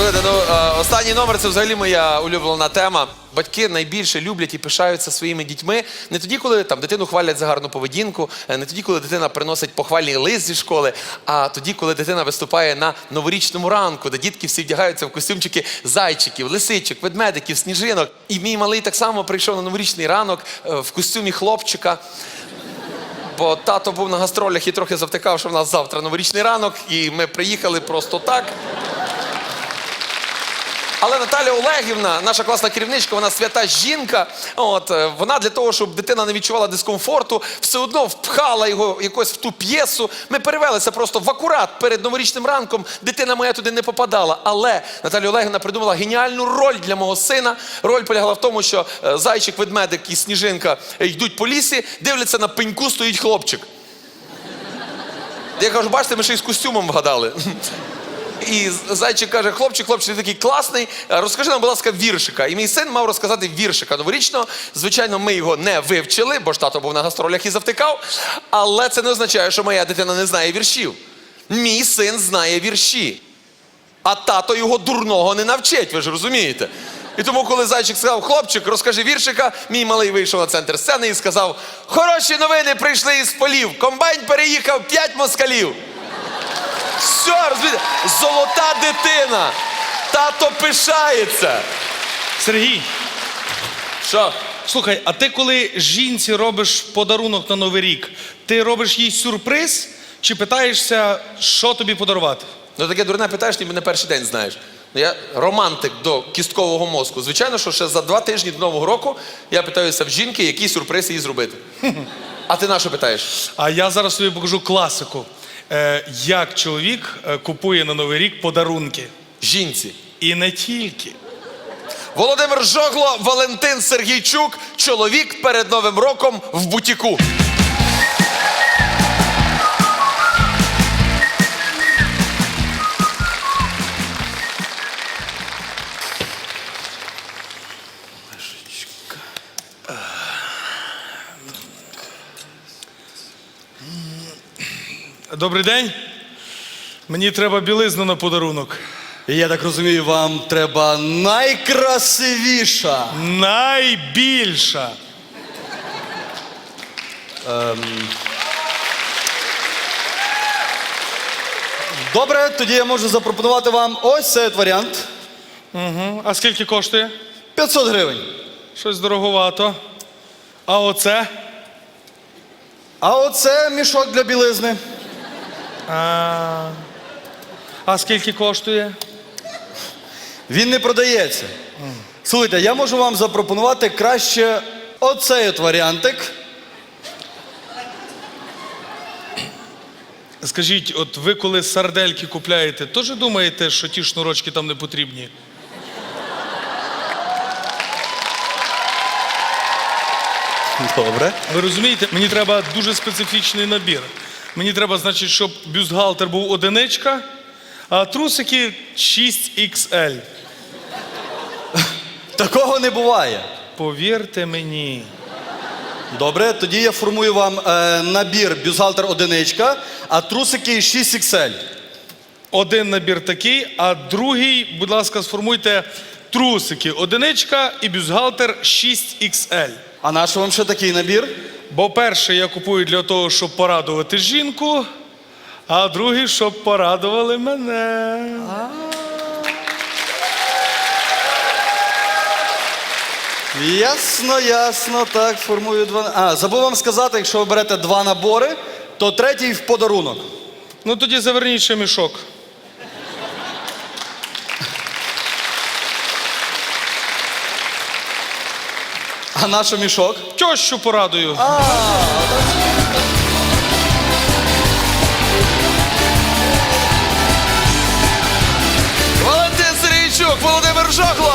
Слухайте, ну е, останній номер це взагалі моя улюблена тема. Батьки найбільше люблять і пишаються своїми дітьми не тоді, коли там дитину хвалять за гарну поведінку, е, не тоді, коли дитина приносить похвальний лист зі школи, а тоді, коли дитина виступає на новорічному ранку, де дітки всі вдягаються в костюмчики зайчиків, лисичок, ведмедиків, сніжинок. І мій малий так само прийшов на новорічний ранок е, в костюмі хлопчика. Бо тато був на гастролях і трохи завтикав, що в нас завтра новорічний ранок, і ми приїхали просто так. Але Наталя Олегівна, наша класна керівничка, вона свята жінка. От е, вона для того, щоб дитина не відчувала дискомфорту, все одно впхала його якось в ту п'єсу. Ми перевелися просто в акурат перед новорічним ранком. Дитина моя туди не попадала. Але Наталя Олегівна придумала геніальну роль для мого сина. Роль полягала в тому, що е, зайчик, ведмедик і сніжинка е, йдуть по лісі, дивляться на пеньку, стоїть хлопчик. Я кажу, бачите, ми ще й з костюмом вгадали. І зайчик каже: хлопчик, хлопчик, ти такий класний. е, Розкажи нам, будь ласка, віршика. І мій син мав розказати віршика новорічного. Звичайно, ми його не вивчили, бо ж тато був на гастролях і завтикав. Але це не означає, що моя дитина не знає віршів. Мій син знає вірші. А тато його дурного не навчить, ви ж розумієте. І тому, коли зайчик сказав, хлопчик, розкажи віршика, мій малий вийшов на центр сцени і сказав: хороші новини прийшли із полів. Комбайн переїхав п'ять москалів. Все, розумієте? Золота дитина. Тато пишається. Сергій, Що? слухай, а ти коли жінці робиш подарунок на Новий рік, ти робиш їй сюрприз чи питаєшся, що тобі подарувати? Ну таке дурне питаєш, ніби не перший день знаєш. Ну, Я романтик до кісткового мозку. Звичайно, що ще за два тижні до Нового року я питаюся в жінки, який сюрприз їй зробити. А ти на що питаєш? А я зараз тобі покажу класику. Е, як чоловік е, купує на Новий рік подарунки. Жінці. І не тільки. Володимир Жогло, Валентин Сергійчук, чоловік перед Новим роком в бутіку. Добрий день. Мені треба білизну на подарунок. І Я так розумію, вам треба найкрасивіша. Найбільша. Добре, тоді я можу запропонувати вам ось цей от варіант. Угу. А скільки коштує? 500 гривень. Щось дороговато. А оце? А оце мішок для білизни. А, а скільки коштує? Він не продається. Слухайте, я можу вам запропонувати краще оцей от варіантик. Скажіть, от ви коли сардельки купляєте, теж думаєте, що ті шнурочки там не потрібні? Добре. Ви розумієте, мені треба дуже специфічний набір. Мені треба, значить, щоб бюстгальтер був одиничка, а трусики 6XL. Такого не буває. Повірте мені. Добре, тоді я формую вам е, набір бюстгальтер одиничка, а трусики 6XL. Один набір такий, а другий, будь ласка, сформуйте трусики одиничка і бюстгальтер 6XL. А наш вам ще такий набір? Бо перший я купую для того, щоб порадувати жінку, а другий, щоб порадували мене. Ясно, ясно, так, формую два. А, забув вам сказати, якщо ви берете два набори, то третій в подарунок. Ну тоді заверніть ще мішок. А наш мішок? Тещу порадую. Валентин Сергійчук, Володимир Жогло,